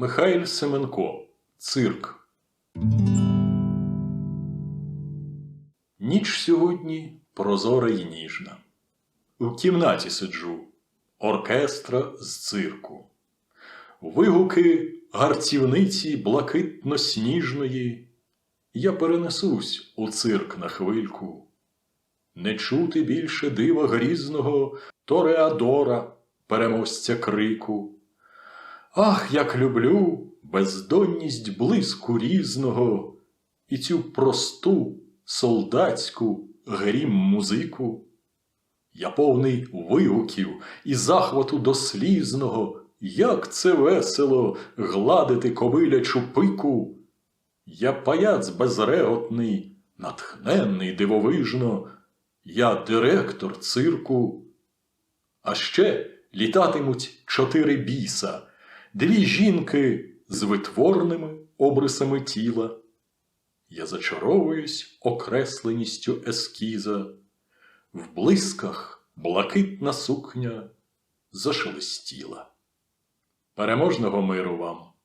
Михайль Семенко. Цирк. Ніч сьогодні прозора й ніжна. У кімнаті сиджу, оркестра з цирку. Вигуки гарцівниці блакитно-сніжної. Я перенесусь у цирк на хвильку. Не чути більше дива грізного Тореадора, переможця крику. Ах, як люблю бездонність блиску різного і цю просту солдатську грім музику. Я повний вигуків і захвату дослізного, як це весело гладити ковилячу пику. Я паяц безреготний, натхненний дивовижно, я директор цирку. А ще літатимуть чотири біса, дві жінки з витворними обрисами тіла. Я зачаровуюсь окресленістю ескіза, в блисках блакитна сукня зашелестіла. Переможного миру вам!